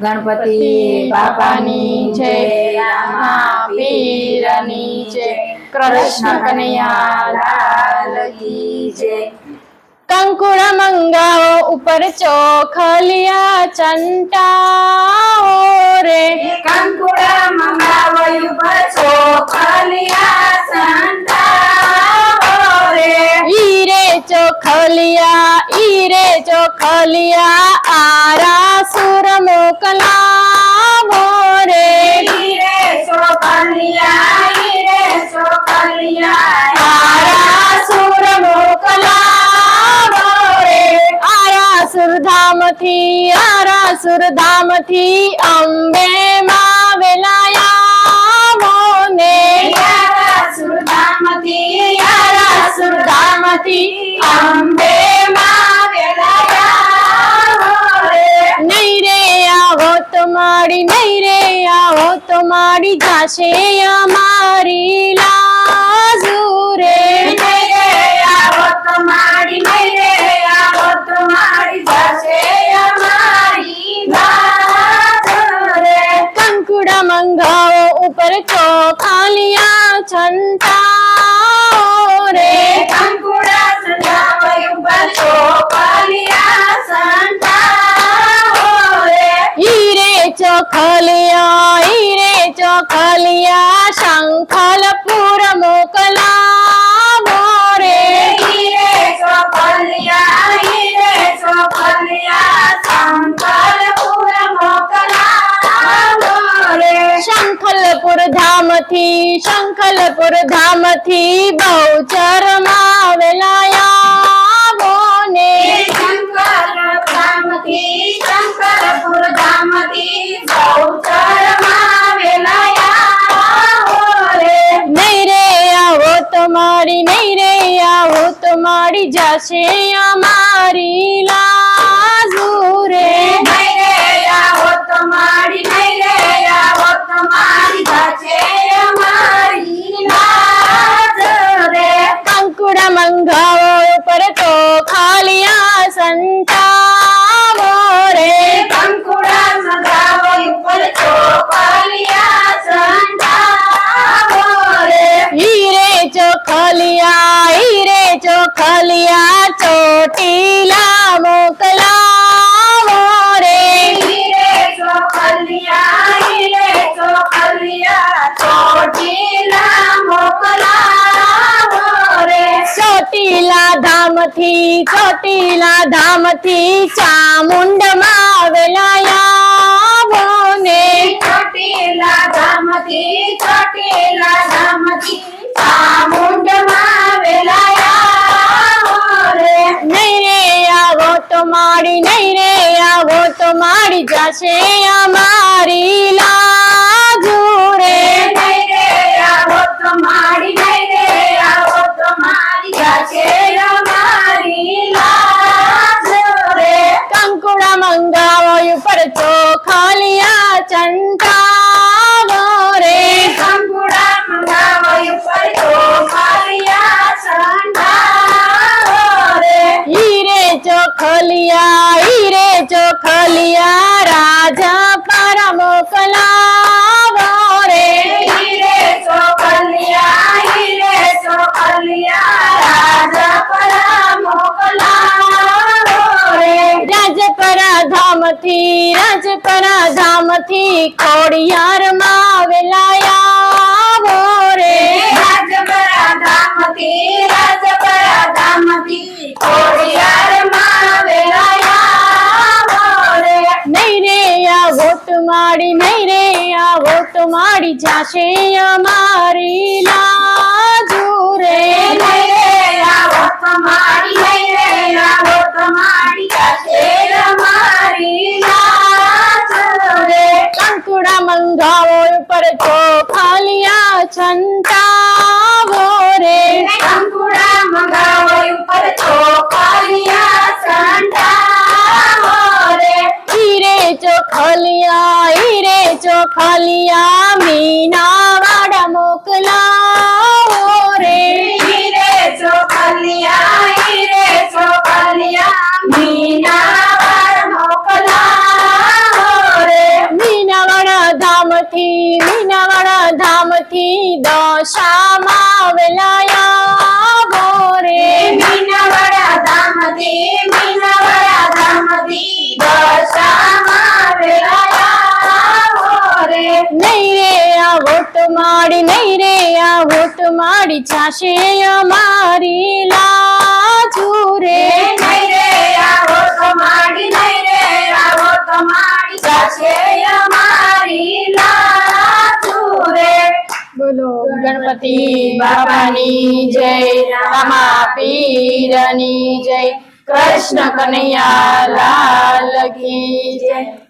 ગણપતિ બાપાની જય રામા પીરની જય કૃષ્ણ કનૈયા લાલ કી જય. કંકુડા મંગાઓ ઉપર ચોખલિયા ચંટાઓ રે. કંકુડા મંગાવયું ઉપર ચોખલિયા ચંટાઓ રે. ઈરે ચોખલિયા ઈરે ચોખલિયા. સુરધામથી આરા સુરધામથી અંબે માં વેલાયા મોને સુરધામથી સુરધામથી અંબે માં વેલાયા રે નહીં રે આવો તો મારી નહીં રે આવો તો મારી જાશે અમારી લાજુ રે નહીં રે આવો તો મારી નહીં ચોખાલિયા છંટાઓ રે કંકુડા સજાવયું બસો કલિયા સંતાવો રે હીરે ચોખલિયા હીરે ચોખલિયા શંખલપુર મોકલાવો શંખલપુર ધામથી શંખલપુર ધામથી બહુચરમાં વેલાયા ને શંકર ધામથી શંકરપુર ધામથી સૌચરમાં વેલાયા રે નહીં રે આવો તમારી નહીં રે આવો તમારી જાશે અમારી લાજુ રે. નહીં રે આવો તો મારી નહીં રે આવો તો મારી જાશે અમારી નાથ રે. કંકુડા મંગાવો ઉપર તો ખાલિયા સંતાવો રે. કંકુડા સગાવો ઉપર ચોપાલિયા સંતાવો રે. હીરે ચોખલિયા હીરે ચોખલિયા ચોટીલા ચોટીલા ધામથી ચોટીલા ધામથી ચામુંડમાં વેલાયા ને ચોટીલા ધામથી ચોટીલા ધામથી ચામુંડમાં વેલાયા રે નહીં રે આવો તો મારી નહીં રે આવો તો મારી જશે અમારી લાજુ પર મોકલાવો રે હીરે ચોકલિયા રાજા પરા મોકલાવો રે ખોડિયાર માં વેલાયા રે રાજપરા ધામથી રાજપરા માડી નહીં રે આવો તો માડી જાશે અમારી લાજુ રે આવો તમારી નહીં રે આવો તમારી જાશે અમારી લાજુ રે કંકુડા મંગાવો ધામથી મીનાવાળા ધામથી દશામાં વેલાયા બોરે મીનાવાળા ધામથી મીનાવાળા ધામથી દશામાં વેલાયા બોરે નહીં રે આ વોટ માડી નહીં રે આ વોટ માડી છાશે અમારી લાજુ રે નહીં રે આ વોટ માડી નહીં રે આ વોટ માડી છાશે ગણપતિ બાપાની જય રામા પીરની જય કૃષ્ણ કનૈયા લાલ કી જય.